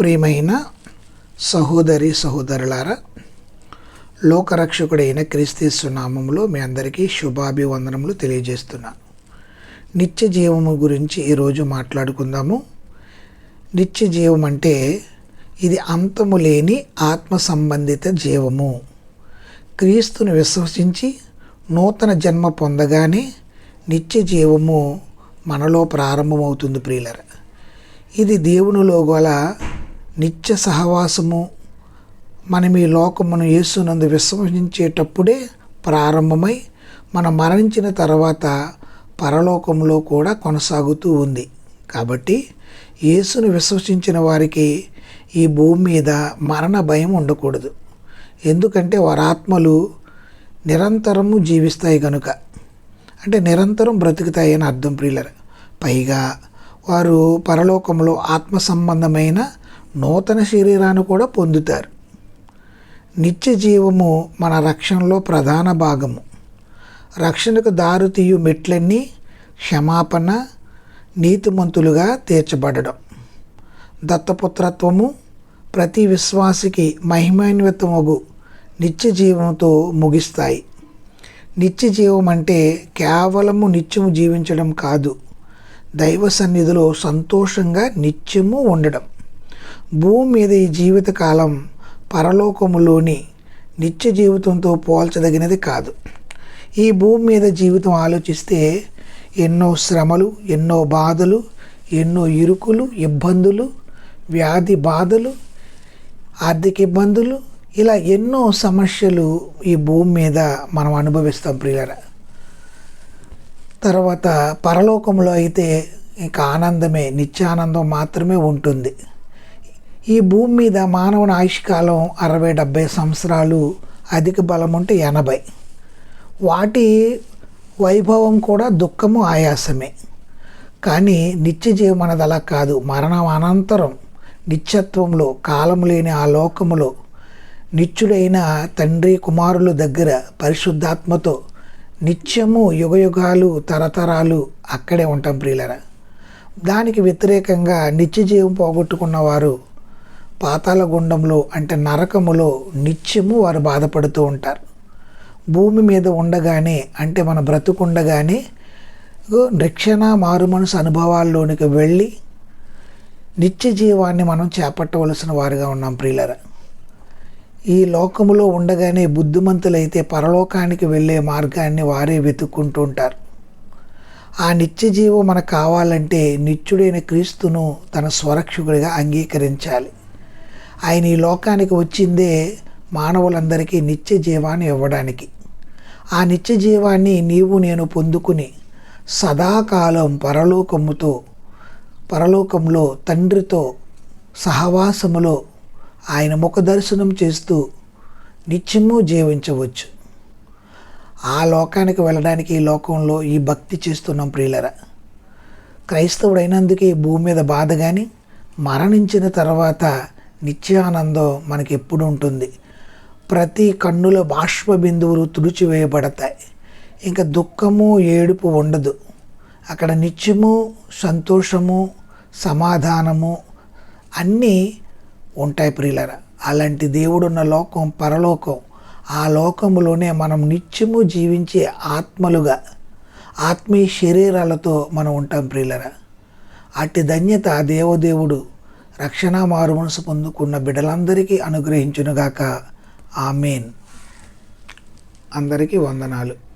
ప్రియమైన సహోదరి సహోదరులారా లోకరక్షకుడైన క్రీస్తు నామంలో మీ అందరికీ శుభాభివందనములు తెలియజేస్తున్నాను నిత్య జీవము గురించి ఈరోజు మాట్లాడుకుందాము. నిత్య జీవం అంటే ఇది అంతము లేని ఆత్మ సంబంధిత జీవము. క్రీస్తుని విశ్వసించి నూతన జన్మ పొందగానే నిత్య జీవము మనలో ప్రారంభమవుతుంది ప్రియులర. ఇది దేవునిలో గల నిత్య సహవాసము మనం ఈ లోకమును యేసునందు విశ్వసించేటప్పుడే ప్రారంభమై మనం మరణించిన తర్వాత పరలోకంలో కూడా కొనసాగుతూ ఉంది. కాబట్టి యేసును విశ్వసించిన వారికి ఈ భూమి మీద మరణ భయం ఉండకూడదు. ఎందుకంటే వారి ఆత్మలు నిరంతరము జీవిస్తాయి కనుక అంటే నిరంతరం బ్రతుకుతాయి అని అర్థం ప్రియులర్. పైగా వారు పరలోకంలో ఆత్మ సంబంధమైన నూతన శరీరాన్ని కూడా పొందుతారు. నిత్య జీవము మన రక్షణలో ప్రధాన భాగము. రక్షణకు దారుతీయు మెట్లన్నీ క్షమాపణ నీతిమంతులుగా తీర్చబడడం. దత్తపుత్రత్వము ప్రతి విశ్వాసికి మహిమాన్వితమగు నిత్య జీవంతో ముగిస్తాయి. నిత్య జీవం అంటే కేవలము నిత్యము జీవించడం కాదు దైవ సన్నిధిలో సంతోషంగా నిత్యము ఉండడం. భూమి మీద ఈ జీవితకాలం పరలోకములోని నిత్య జీవితంతో పోల్చదగినది కాదు. ఈ భూమి మీద జీవితం ఆలోచిస్తే ఎన్నో శ్రమలు ఎన్నో బాధలు ఎన్నో ఇరుకులు ఇబ్బందులు వ్యాధి బాధలు ఆర్థిక ఇబ్బందులు ఇలా ఎన్నో సమస్యలు ఈ భూమి మీద మనం అనుభవిస్తాం ప్రియులరా. తర్వాత పరలోకంలో అయితే ఇంకా ఆనందమే నిత్యానందం మాత్రమే ఉంటుంది. ఈ భూమి మీద మానవుని ఆయుష్కాలం అరవై డెబ్భై సంవత్సరాలు అధిక బలం ఉంటే ఎనభై. వాటి వైభవం కూడా దుఃఖము ఆయాసమే. కానీ నిత్య జీవం అనేది అలా కాదు. మరణం అనంతరం నిత్యత్వంలో కాలం లేని ఆ లోకములో నిత్యుడైన తండ్రి కుమారుల దగ్గర పరిశుద్ధాత్మతో నిత్యము యుగయుగాలు తరతరాలు అక్కడే ఉంటాం ప్రియులరా. దానికి వ్యతిరేకంగా నిత్య జీవం పోగొట్టుకున్న వారు పాతాల గుండంలో అంటే నరకములో నిత్యము వారు బాధపడుతూ ఉంటారు. భూమి మీద ఉండగానే అంటే మన బ్రతుకుండగానే రక్షణ మారు మనసు అనుభవాల్లోనికి వెళ్ళి నిత్య జీవాన్ని మనం చేపట్టవలసిన వారుగా ఉన్నాం ప్రియులర. ఈ లోకములో ఉండగానే బుద్ధిమంతులైతే పరలోకానికి వెళ్ళే మార్గాన్ని వారే వెతుక్కుంటూ ఉంటారు. ఆ నిత్య జీవం మనకు కావాలంటే నిత్యుడైన క్రీస్తును తన స్వరక్షకుడిగా అంగీకరించాలి. ఆయన ఈ లోకానికి వచ్చిందే మానవులందరికీ నిత్య జీవాన్ని ఇవ్వడానికి. ఆ నిత్య జీవాన్ని నీవు నేను పొందుకుని సదాకాలం పరలోకముతో పరలోకంలో తండ్రితో సహవాసములో ఆయన ముఖ దర్శనం చేస్తూ నిత్యము జీవించవచ్చు. ఆ లోకానికి వెళ్ళడానికి ఈ లోకంలో ఈ భక్తి చేస్తున్నాం ప్రియులరా. క్రైస్తవుడైనందుకే భూమి మీద బాధ కానీ మరణించిన తర్వాత నిత్యానందం మనకి ఎప్పుడు ఉంటుంది? ప్రతి కన్నుల బాష్ప బిందువులు తుడిచివేయబడతాయి. ఇంకా దుఃఖము ఏడుపు ఉండదు. అక్కడ నిత్యము సంతోషము సమాధానము అన్నీ ఉంటాయి ప్రియులరా. అలాంటి దేవుడున్న లోకం పరలోకం. ఆ లోకములోనే మనం నిత్యము జీవించే ఆత్మలుగా ఆత్మీయ శరీరాలతో మనం ఉంటాం ప్రియులరా. అట్టి ధన్యత దేవదేవుడు రక్షణ మారు మనసు పొందుకున్న బిడ్డలందరికీ అనుగ్రహించునుగాక. ఆమెన్. అందరికీ వందనాలు.